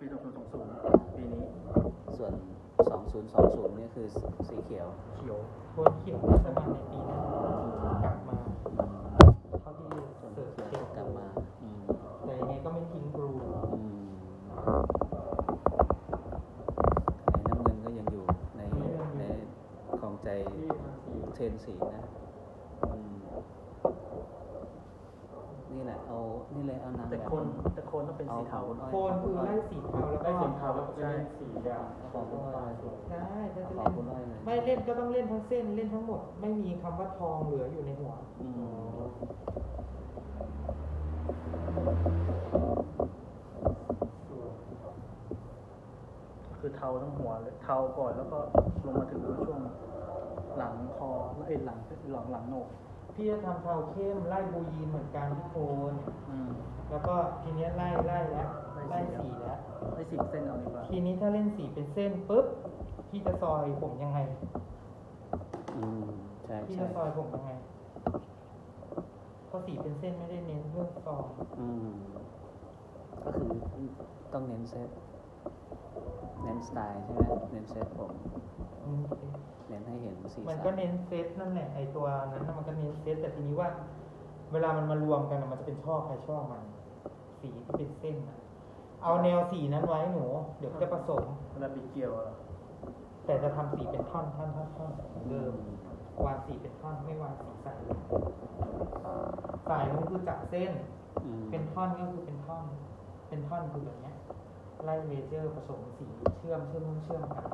ปีสองศูนย์สองศูนย์ปีนี้ส่วน 2020เนี่ยคือสีเขียว เขียวโคนเขียวน่าจะมาในปีหน้ากลับมาเท่าที่ส่วนเสิร์ชเขียวเช็คกลับมาอืมแต่ยังไงก็ไม่ทิ้งกรูอืมไอ้น้ำเงินก็ยังอยู่ในในของใจเทรนสีนะอืมนี่แหละ เอา นี่เลยเอานางแต่แบบคนแต่คนต้องเป็นสีเทาอของโคนคือไล่สีเทาแล้วก็ได้สีเทาแล้วก็เป็นสีดเอาของคุณอ้อยได้ถ้าจะเอาของคุณอ้อยเลยไม่เล่นก็ต้องเล่นทั้งเส้นเล่นทั้งหมด ไม่มีคำว่าทองเหลืออยู่ในหัว อืมำคือเทาทั้งหัวเลยเทาก่อนแล้วก็ลงมาถึงช่วงหลังคอเอ้ยหลังหลังหลังโหนก พี่จะทำเทาเข้มไล่บูยีนเหมือนกันที่โคนอืมแล้วก็ทีเนี้ยไล่ไล่แล้วไล่สีแล้ว ได้สีเส้นเอาดีกว่าทีนี้ถ้าเล่นสีเป็นเส้นปุ๊บพี่จะซอยผมยังไง อืมใช่พี่ใช่จะซอยผมยังไงเพราะสีเป็นเส้นไม่ได้เน้นเรื่องซอยอืมก็คือต้องเน้นเซตเน้นสไตล์ใช่ไหมเน้นเซตผมอืม เน้นให้เห็นสีมันสัก็เน้นเซตนั่นแหละไอตัวนั้นน่ะมันก็เน้นเซตแต่ทีนี้ว่า เวลามันมารวมกันน่ะมันจะเป็นช่อใครช่อมัน สีที่เป็นเส้นน่ะเอาแนวสีนั้นไว้หนู เดี๋ยวจะผสมเวลาบีเกียวอะแต่จะทำสีเป็นท่อนท่อนท่อนท่อนเหมือนเดิมวางสีเป็นท่อนไม่วางสีใส่เลยสายมันคือจากเส้นอืมเป็นท่อนก็คือเป็นท่อน เป็นท่อนคือแบบเนี้ย ไล่เลเจอร์ผสมสีเชื่อมเชื่อมนู่นเชื่อมกัน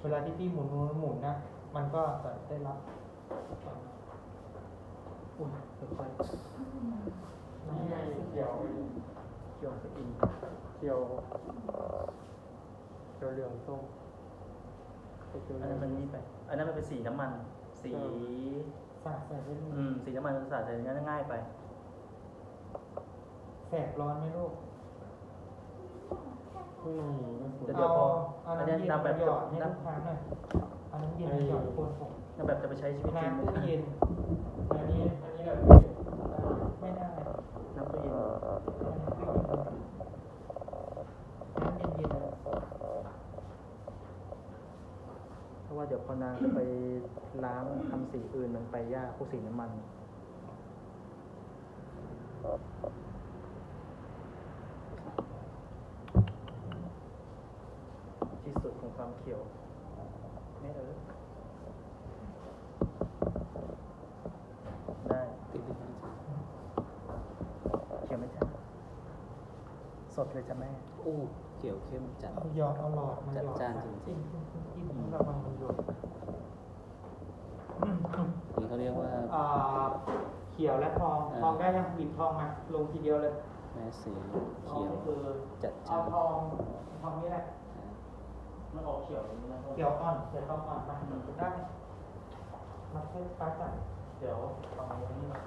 เวลาที่พี่หมุนหมุนหมุนนะ มันก็จะได้รับอุ่นค่อยนี่ไงเขียวเขียวสกินเขียวเขียวเหลืองส้มอันนั้นมันนี่ไป อันนั้นมันเป็นสีน้ำมัน สีใส่ใส่ได้อืมสีน้ำมันสาดใส่งั้นง่ายไป แสบร้อนไหมลูก เดี๋ยวเดี๋ยวพอเอาอันน้ำนี้เย็นนำแบบมาหยอดให้ลูกค้าหน่อยเอาน้ำเย็นมาหยอดโคนผมนำแบบจะไปใช้ชีวิตจริงน้ำตู้เย็นอันนี้อันนี้แบบไม่ได้น้ำตู้เย็นน้ำเย็นๆเลยเพราะว่าเดี๋ยวพอนางจะไปล้างทำสีอื่นมันไปยากพวกสีน้ำมัน ที่สุดข องความเขียวไม่เออได้ติดดินนะจ๊ะเขียวไหมจ๊ะสดเลยจ้ะแม่โอ้เขียวเข้มจัดเอาหยอดเอาหลอดมาหยอดจัดจ้านจริจิ้งมๆจิ้มจิ้มจิ้มจิ้มระวังมันหยดนี่เขาเรียกว่าอ่าเขียวและทองอ่าทองได้ยังหยิบทองมาลงทีเดียวเลยแม่สีทองเขียวก็คือจัดเอาจ้านทองทองนี่แหละ มันออกเขียวอย่างนี้นะเขียวอ่อนเขียวทองอ่อนมาได้มาช่วยป้าจัดเดี๋ยวเอาไว้นี่มา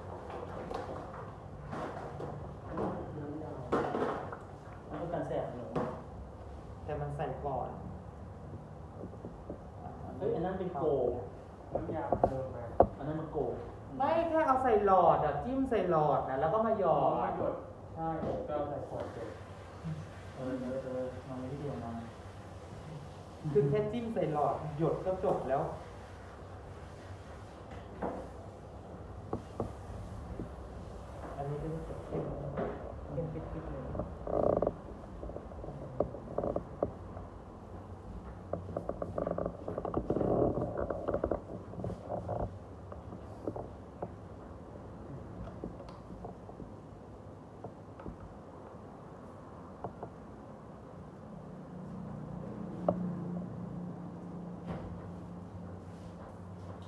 มันต้องการแสบหนูแต่มันใส่ก่อนเฮ้ยอันนั้นเป็นโกน้ำยาเดิมมาอันนั้นมันโกไม่แค่เอาใส่หลอดอะจิ้มใส่หลอดนะแล้วก็มาหยอดใช่ก็ใส่ขวดเลยเออเออเออมันไม่ได้เดียวมา คือแค่จิ้มใส่หลอดหยดก็จบแล้ว อันนี้ก็จะเข้มเข้มปิดๆเลย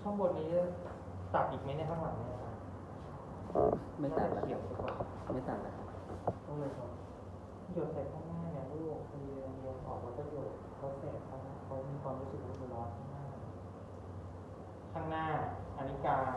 ข้างบนนี้ตัดอีกไหมในยข้างหลังเนี่ยไม่ตัดแล้วเขียวดีกว่าไม่ตัดแล้วครับต้องเลยครับหยดใส่ข้างหน้าเนี่ยลูกพอดีเรียนออกแล้วก็หยดเขาแสบเขาเขามีความรู้สึกว่ามันร้อนข้างหน้าข้างหน้า อันนี้กลาง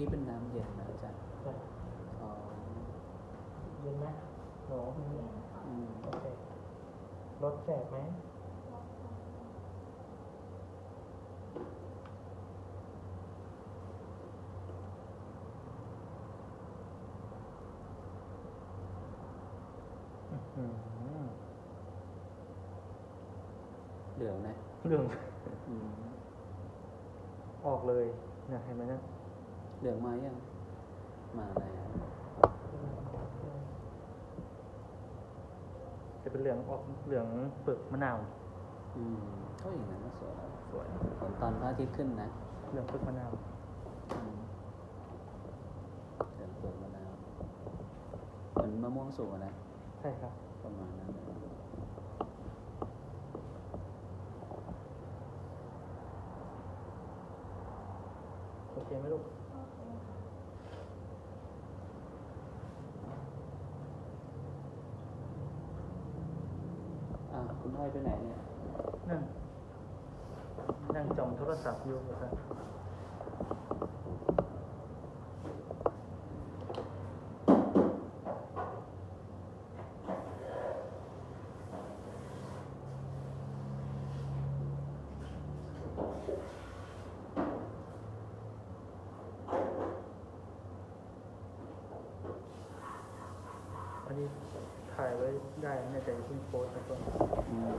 กี้เป็นน้ำเย็นนะอาจารย์จ้ะอ๋อเย็นไหมหนูอืมโอเครถแสบไหมอืมเหลืองนะเรื่องอืมออกเลยเนี่ยเห็นไหมเนี่ย เหลืองมายังมาแล้วจะเป็นเหลืองออกเหลืองเปลือกมะนาว อืมก็อย่างนั้นก็สวยแล้วสวยผลตอนพระอาทิตย์ขึ้นนะเหลืองเปลือกมะนาวอืมเหลืองเปลือกมะนาวเหมือนมะม่วงสุกอะนะใช่ครับ ประมาณนั้นเลย โอเคไหมลูก ห้อยไปไหนเนี่ย นั่ง นั่งจอมโทรศัพท์อยู่ครับอันนี้ ถ่ายไว้ได้ในใจเพิ่งโพสต์ไปก่อนอืม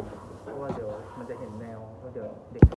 เพราะว่าเดี๋ยวมันจะเห็นแนวแล้วเดี๋ยวเด็ก